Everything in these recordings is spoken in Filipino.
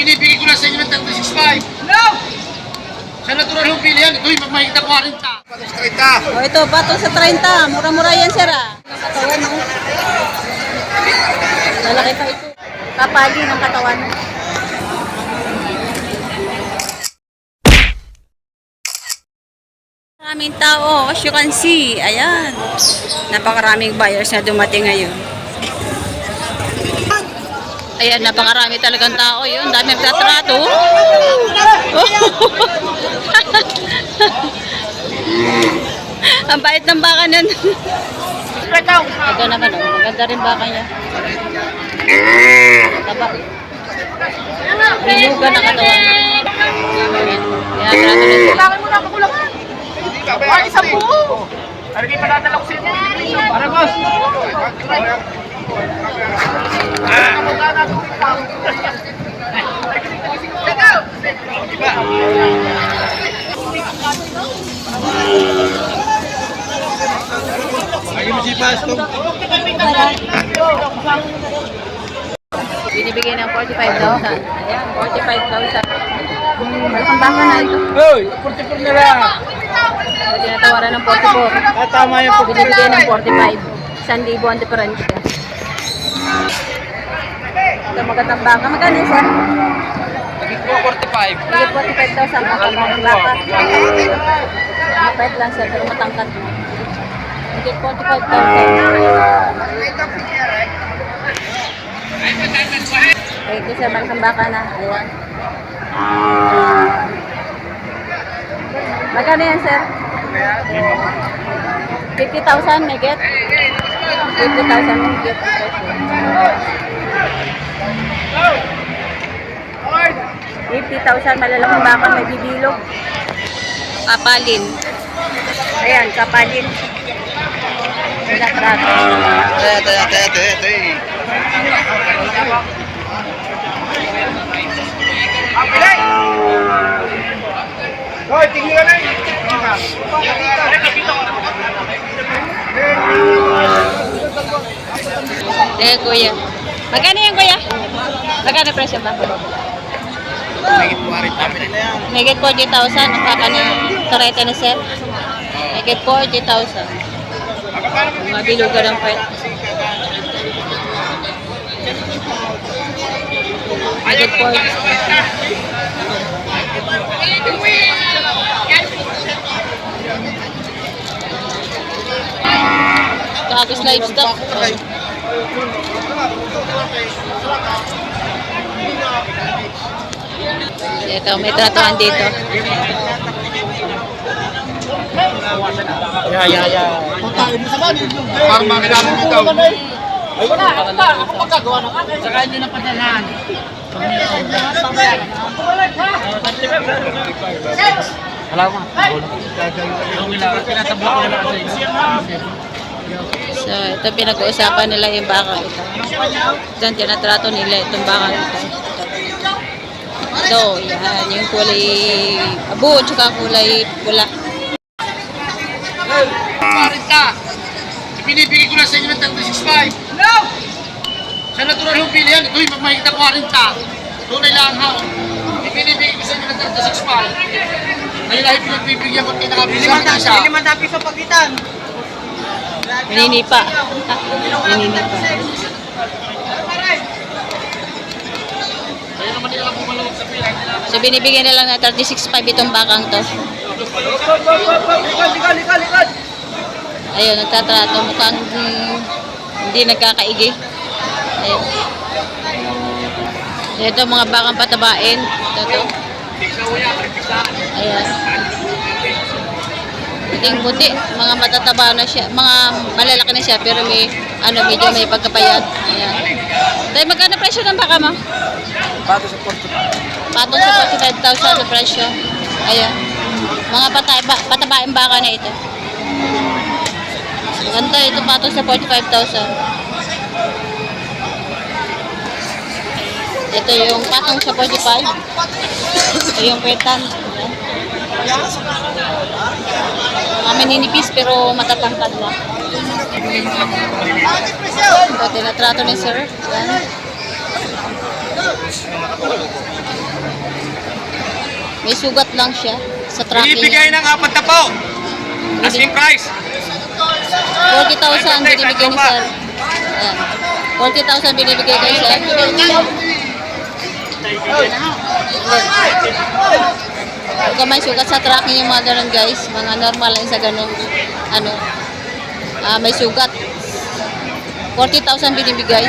Binibigay ko na sa inyo ng 36.5. No! Sa natural hong pilihan, ito'y magmahigit na 40. Patos 30. O ito, pato sa 30. Mura-mura yan, sir ah. Katawan mo. Lalaki pa ito. Kapagi ng katawan. Maraming tao, as you can see. Ayan. Napakaraming buyers na dumating ngayon. Ayan, napakarami talagang tao yun. Dami nagtatrato. Ang bait ng baka nun. Ito naman, oh. maganda rin baka niya. Taba. Binugan ang katawan. Ayan. Trato nito. Kailangan mo na makulang. Ay, isang buo. Ano kayo padadala ko sa inyo? Para boss. Lagi mo si Pasto. Binibigay ng 45,000. Ayan, 45,000. Malaking baka na ito. Hoy, 44 na lang. Pwede na tawaran ng 44. Ah, tama yung Binibigay ng 45. 1,000 ang diferensya. Ito magandang baka. Magkano yun, sir? Nagit po 45. Nagit 45 daw sa magandang baka. Mabait lang, sir, pero matangkad. Nagit 45 daw, sir. Thank you, sir. Magandang baka na. Ayan. Magkano yan, sir? 50,000 may get? 50,000 may get. Okay. 80,000 malalaking baka may bibilog. Kapalin. Ayan, kapalin. Dapat. Ete, ete, ete, ete. Hoy, tingin ka na eh. Kuya. Magkano yan, kuya? Magkano presyo ba? Naging 40 kami na yan. Megit 40,000 ang baka ni Torete ni Sir. Megit 40,000. Mga bilugan ng pwet. Megit 40. Tapos livestock. Ito, may tratuhan dito. Ya, ya, ya. Parang mga kailangan dito. Ay, wala. Ako magkagawa ng akin. Saka nyo na padalhan. Wala mo. Ko na sa inyo. So, ito pinag-uusapan nila yung baka ito. Diyan, tinatrato nila itong baka ito. Ito, yan, yung kulay abo, tsaka kulay pula. Parinta! Binibigay ko na sa inyo ng 36.5. No! Sa natural hong pilihan, ito'y magmahigit na 40. Tunay lang ha. Ibinibigay ko sa inyo ng 36.5. Ngayon ay pinagbibigyan ko kinakabili sa isa. Limandang piso pagitan. Naninipa. Naninipa. So, binibigyan na lang na 36.5 itong bakang to. Ayun, nagtatrato. Mukhang mm, hindi nagkakaigi. Ayun. Ito mga bakang patabain. Ito to. Ayan. Puting puti. Mga matataba na siya. Mga malalaki na siya pero may ano medyo may pagkapayat. Ayan. Dahil magkano presyo ng baka mo? Bato sa Porto. Patong sa 45,000 na presyo. Ayan. Mga pataba, patabain baka na ito. Ganda ito patong sa 45,000. Ito yung patong sa 45. Ito yung kwetan. Mga maninipis pero matatangkad na. Ito, tinatrato ni sir. Yan. May sugat lang siya sa tracking niya. ng apat na po. Asking price. 40,000 binibigay ni sir. Ayan. 40,000 binibigay kay sir. Huwag may sugat sa tracking yung mga ganun guys. Mga normal lang sa ganun. Ano. Ah, may sugat. 40,000 binibigay.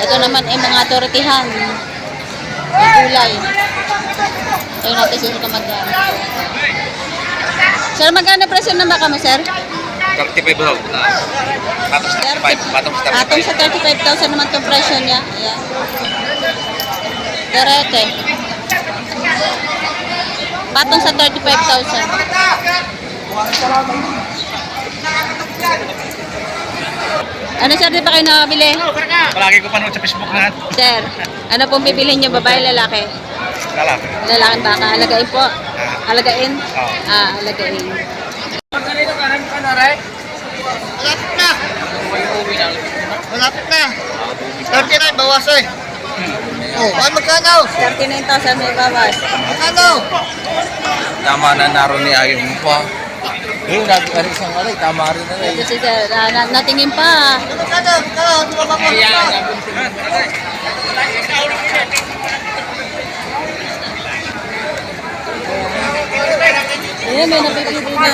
Ito naman ay mga tortihan. May kulay. Tayo natin sir kung magkano. Sir, magkano presyo ng baka mo, sir? 35 bro. Patos 35. Patos Atong sa 35,000 naman itong presyo niya. Ayan. Direte. Patong sa 35,000. Ano sir, di ba kayo nakabili? Palagi ko panood sa Facebook na. Sir, ano pong bibilhin niyo, babae, lalaki? Lalaki. Lalaking baka, alagain po. Alagain? Oo. Ah, alagain. Malapit na. Malapit na. 39, bawas eh. Oh, ay magkano? 39,000 may bawas. Magkano? Tama na naroon ni Ayong pa. Yung nag ano isang alay, tama rin na rin. Ito si sir, ah, na- natingin pa. Magkano? Magkano? Tumabang mo pa. Ayan, may napipili na.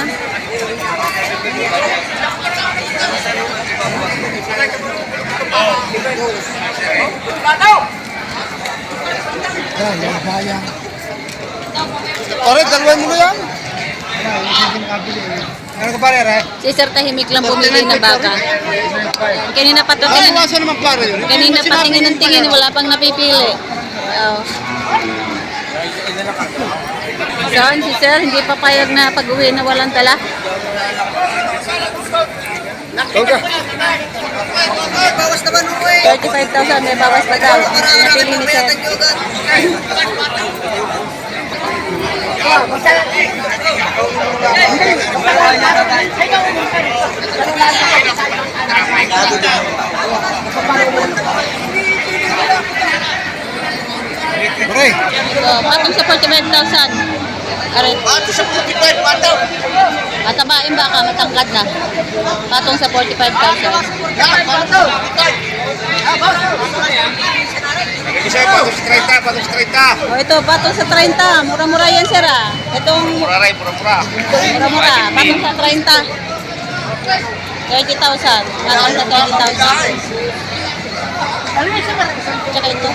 Pare, dalawin mo yan. Ano ka pare, re? Si sir tahimik lang bumili ng baka. Kanina pa to, Ay, kanina, iwasan naman pare yun. kanina pa tingin ng tingin, wala pang napipili. Oh. Saan si sir, hindi pa payag na pag-uwi na walang dala. Bawas naman eh. 35,000 may bawas pa daw. Napili ni sir. Patong sa 45,000. Aray, bato sa 45, bato. matabain baka, matangkad na. Patong sa 45,000. Yan, bato. Isa pa, bato sa 30, bato sa 30. Oh, ito, patong sa 30. Mura-mura yan, sir, ah. Itong Mura rin, mura-mura. mura-mura. Patong sa 30. 30,000. Patong sa 30,000. Tsaka ito.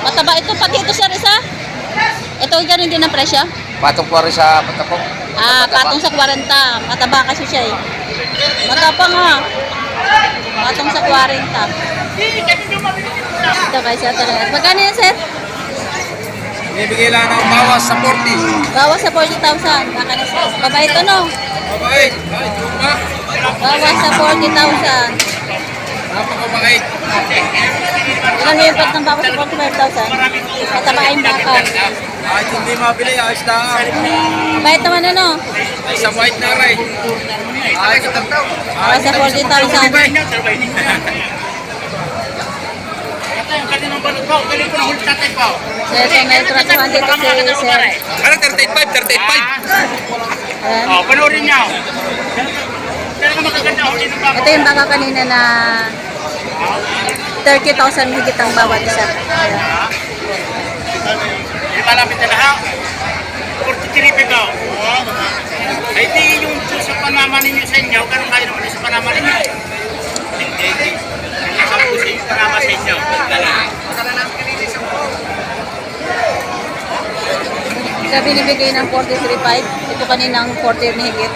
Mataba ito. Pati ito, sir, ganun din ang presyo. Patong po rin sa patapok. Ah, patong sa 40. Mataba kasi siya eh. Matapang ha. Patong sa 40. Ito guys, ito na. Magkano yan, sir? Binibigay lang ng bawas sa 40. Bawas sa 40,000. Baka na sir. Babae ito, no? Mabait. Ay. Bawas sa 40,000. Napakabait. Ilan na yung pat ng bawas sa 45,000? Matabain baka. Kahit hindi mabili, ayos na. Babae naman ano? Sa white na rin. Ay, sa Bawas sa 40,000. Kaninong balot po, galing ko na huli tatay po. So, ito, may tratuhan dito si sir. Ano, 35, 35. Ayan. Oh, panoorin baka. Ito yung baka kanina na 30,000 higit ang bawat isa. Ayan. Malapit na lahat. 43 peso. Ay di yung sa panama ninyo sa inyo, ganun kayo naman sa panama ninyo. Hindi. Sa puso yung panama sa inyo. Dala. Sa binibigay ng 43.5, ito kaninang 40 na higit.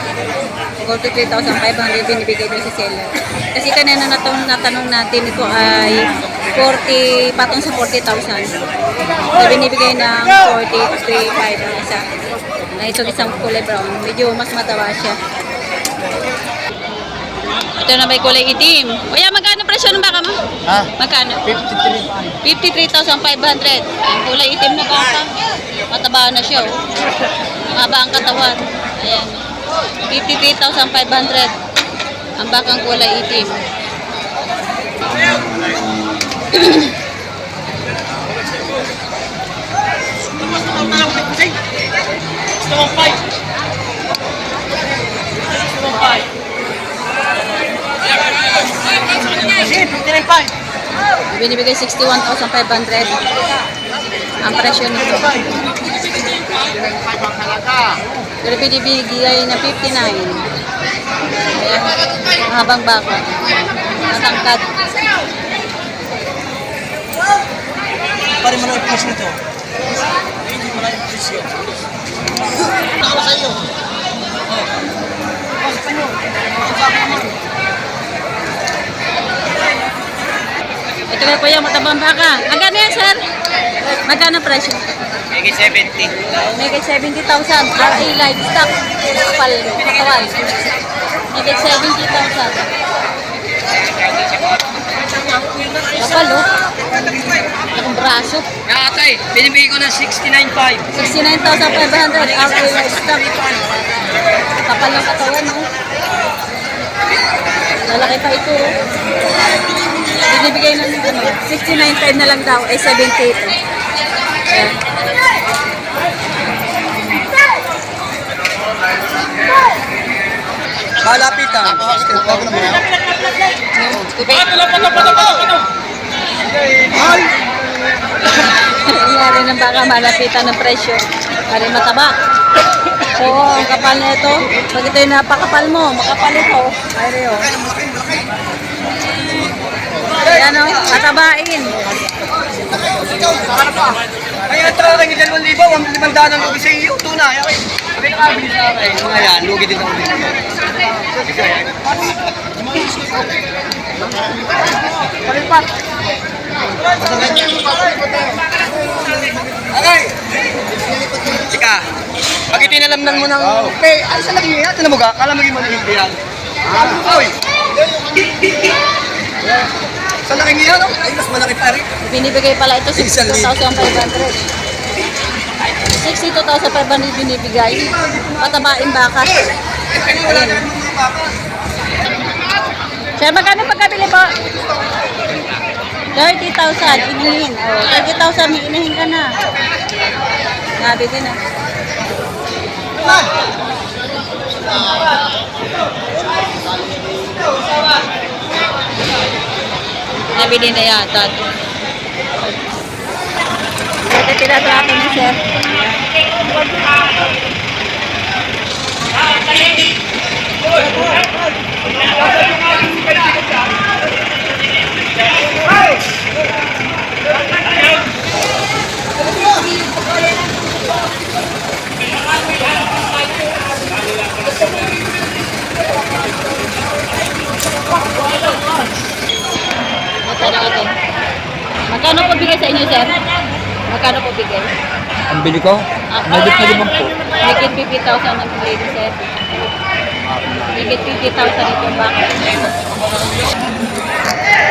43,500 binibigay doon sa seller. Kasi kanina na itong natanong natin, ito ay 40, patong sa 40,000. So binibigay ng 43.5 ang isa. Na itong isang kulay brown. Medyo mas matawa siya. Ito na may kulay itim. Kuya, magkano presyo ng baka mo? Ha? Magkano? 53. 53,500. Ang kulay itim na baka. Mataba na siya, oh. Mahaba ang katawan. Ayan. 53,500. Ang bakang kulay itim. Binibigay 61,500. Ang presyo nito. 59.5 ang halaga. Pero binibigay na 59. Ayan. Mahabang baka. Matangkad. Pare mo na i-push nito. Ako sa iyo. Ito na po yung matabang baka. Magkano yan, sir? Magkano presyo? Mayigit 70. Megay 70,000. RA Livestock. Kapal. Katawan. Megay 70,000. Kapal, oh. Akong braso. Nakatay, binibigay ko ng 69.5. 69,500 RA Livestock. Kapal ng katawan, oh. Lalaki pa ito, oh. Binibigay ng ano, 69.5 na lang daw, ay 70 ito. Ayan. Malapitan. Bago naman yan. Nangyari ng baka malapitan ng presyo. Pari mataba. Oo, ang kapal na ito. Pag ito yung napakapal mo, makapal ito. Ay, Rio. Ayan o, matabain. Ay, ito lang yung 2,000. Ang limandaan ng lugi sa iyo. Tunay. Okay. Sabi na kabili sa akin. Ayan, lugi din ako dito. Palipat. Okay. Ika, pag itinalamnan mo ng pay, ay sa laki yan, tinan mo ka, kala maging manihindi yan. Oy! Sa laki niya, no? Ay, mas malaki pa rin. Binibigay pala ito Isang 62,500. 62,500 binibigay. Patabain baka. Sir, magkano pagkabili po? 30,000, inahin. Oh, 30,000, may inahin ka na. Nabili na. Nabili na yata. Ito tinatrato ni sir. Magkano ito? Magkano po bigay sa inyo, sir? Magkano po bigay? Ang bili ko? Ah, Medit na limang po. Higit 50,000 ang ni sir. Higit 50,000 ito ba?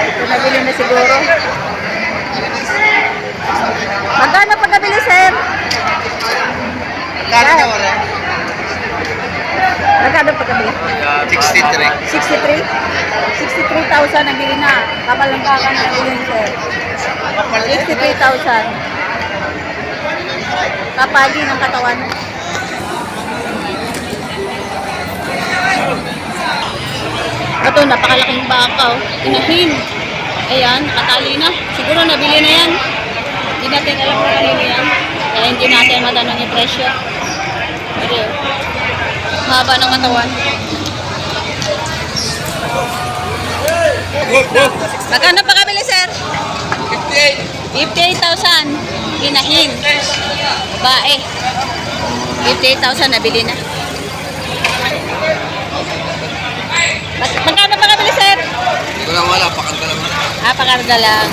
Ito nabili na siguro. Magkano pagkabili, sir? Kala niya, wala. Magkano pagkabili? 63. 63? 63,000 ang bili na. Kapal ng baka na bili ni sir. 63,000. Kapagi ng katawan. Ito, napakalaking baka. Oh. Inahin. Ayan, nakatali na. Siguro nabili na yan. Hindi natin alam kung kanino yan. Kaya hindi natin matanong yung presyo. Pero, haba ng katawan. Magkano pa kabili, sir? 58,000. Inahin. Bae. 58,000 nabili na. Mag magkano pa kabili, sir? Hindi ko lang wala, pakanta lang. Ah, pakarga lang.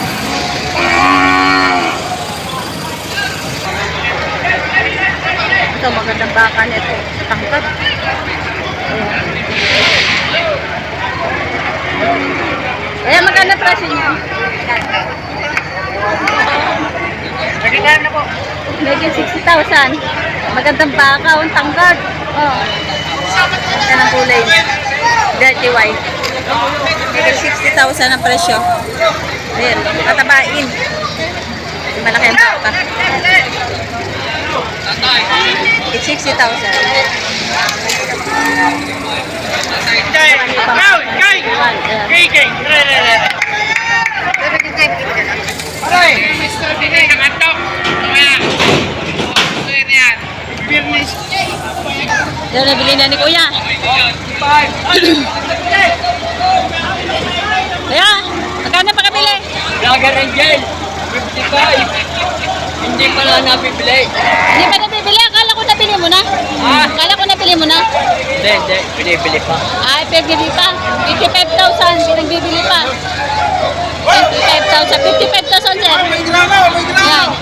Ito, magandang baka nito. Tangkad. Ayan, magkano presyo niya? Nagkakaroon na po. Medyo 60,000. Magandang baka, ang tangkad. Oh. Ganda ng kulay. Dirty white. 60,000 ang presyo. Ayan, patabain. Malaki ang baka. 60,000. Aray! Mr. Binay, ang antok! Kaya, gusto yun yan. Fairness. Yan, nabili na ni Kuya. Kuya, magkano pa kabili? Lager Angel, 55. Hindi pa lang nabibili. Hindi pa nabibili. Akala ko nabili mo na. Ha? Akala ko nabili mo na. Hindi, hindi. Binibili pa. Ay, pwede pa. 85,000. Pinagbibili pa 55,000. 55,000, sir. May ginagawa, may ginagawa.